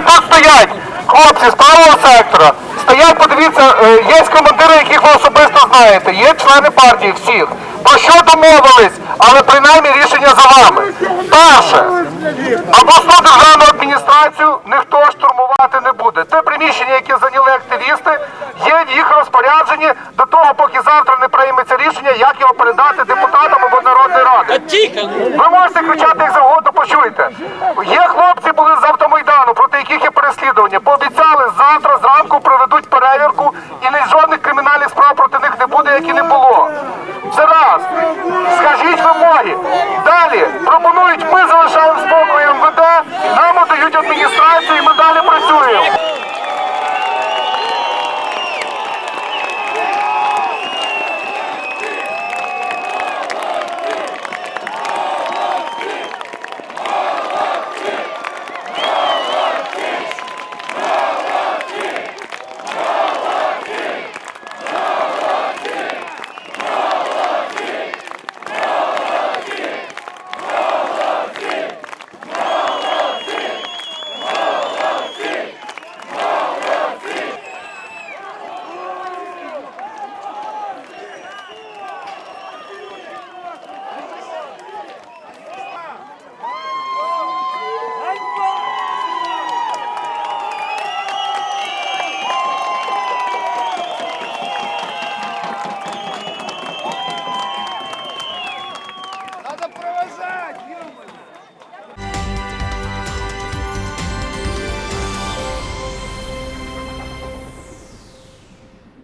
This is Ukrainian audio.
тут стоять хлопці з правого сектора. Стоять, подивіться, е, є командири, яких ви особисто знаєте, є члени партії всіх. Про що домовились, але принаймні рішення за вами. Перше, обласну державну адміністрацію ніхто штурмувати не буде. Те приміщення, яке зайняли активісти, є в їх розпорядженні до того, поки завтра не прийметься рішення, як його передати депутатам або Народної ради. Ви можете кричати як завгодно, почуйте. Є хлопці були розслідування. Пообіцяли завтра зранку проведуть перевірку і не жодних кримінальних справ проти них не буде, як і не було. Це раз. Скажіть вимоги.